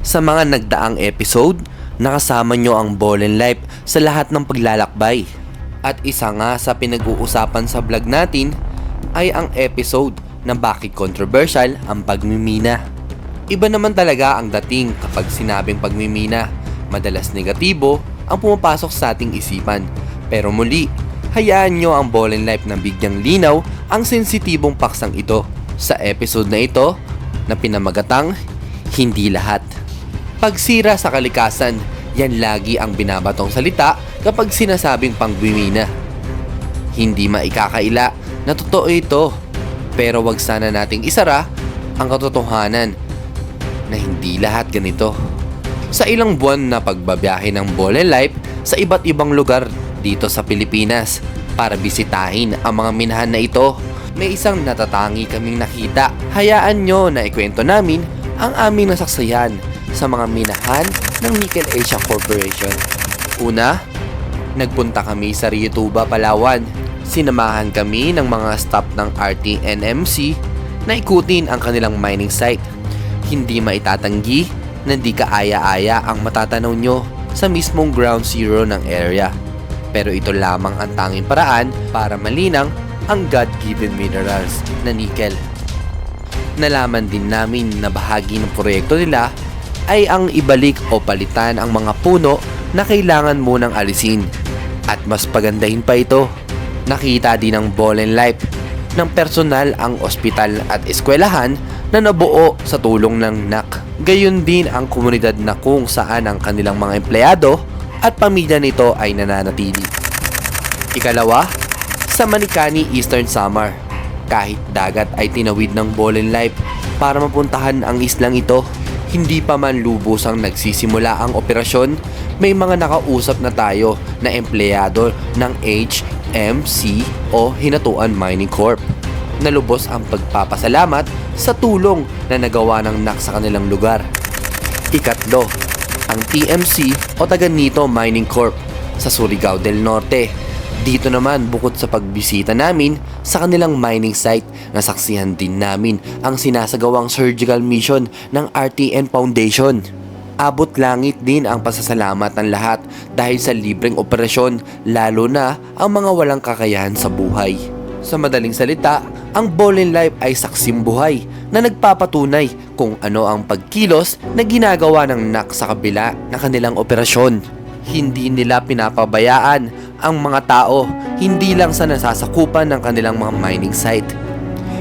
Sa mga nagdaang episode, nakasama nyo ang Ball and Life sa lahat ng paglalakbay. At isa nga sa pinag-uusapan sa vlog natin ay ang episode na bakit controversial ang pagmimina. Iba naman talaga ang dating kapag sinabing pagmimina. Madalas negatibo ang pumapasok sa ating isipan. Pero muli, hayaan nyo ang Ball and Life na bigyang linaw ang sensitibong paksang ito. Sa episode na ito, na pinamagatang Hindi Lahat. Pagsira sa kalikasan, yan lagi ang binabatong salita kapag sinasabing pangwimina. Hindi maikakaila na totoo ito, pero wag sana nating isara ang katotohanan na hindi lahat ganito. Sa ilang buwan na pagbabiyahe ng and Life sa iba't ibang lugar dito sa Pilipinas para bisitahin ang mga minahan na ito, may isang natatangi kaming nakita. Hayaan nyo na ikwento namin ang aming nasaksayan sa mga minahan ng Nickel Asia Corporation. Una, nagpunta kami sa Rio Tuba, Palawan. Sinamahan kami ng mga staff ng RTNMC na ikutin ang kanilang mining site. Hindi maitatanggi na di kaaya-aya ang matatanaw nyo sa mismong ground zero ng area. Pero ito lamang ang tanging paraan para malinang ang God-given minerals na nickel. Nalaman din namin na bahagi ng proyekto nila ay ang ibalik o palitan ang mga puno na kailangan munang alisin. At mas pagandahin pa ito, nakita din ng Ball and Life ng personal ang ospital at eskwelahan na nabuo sa tulong ng NAC. Gayun din ang komunidad na kung saan ang kanilang mga empleyado at pamilya nito ay nananatili. Ikalawa, sa Manikani Eastern Samar. Kahit dagat ay tinawid ng and Life para mapuntahan ang islang ito. Hindi pa man lubusang nagsisimula ang operasyon, may mga nakausap na tayo na empleyado ng HMC o Hinatuan Mining Corp. Nalubos ang pagpapasalamat sa tulong na nagawa ng NAC sa kanilang lugar. Ikatlo, ang TMC o Taganito Mining Corp sa Surigao del Norte. Dito naman bukod sa pagbisita namin sa kanilang mining site, nasaksihan din namin ang sinasagawang surgical mission ng RTN Foundation. Abot langit din ang pasasalamat ng lahat dahil sa libreng operasyon lalo na ang mga walang kakayahan sa buhay. Sa madaling salita, ang and Life ay saksim buhay na nagpapatunay kung ano ang pagkilos na ginagawa ng NAC sa kabila ng kanilang operasyon. Hindi nila pinapabayaan ang mga tao hindi lang sa nasasakupan ng kanilang mga mining site.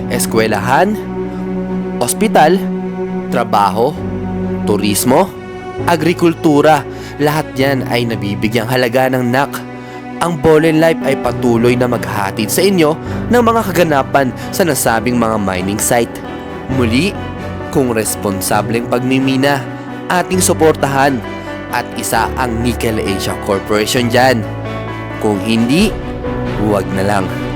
Eskwelahan, ospital, trabaho, turismo, agrikultura, lahat yan ay nabibigyang halaga ng NAC. Ang and Life ay patuloy na maghatid sa inyo ng mga kaganapan sa nasabing mga mining site. Muli, kung responsableng pagmimina, ating suportahan at isa ang Nickel Asia Corporation dyan. Kung hindi, huwag na lang.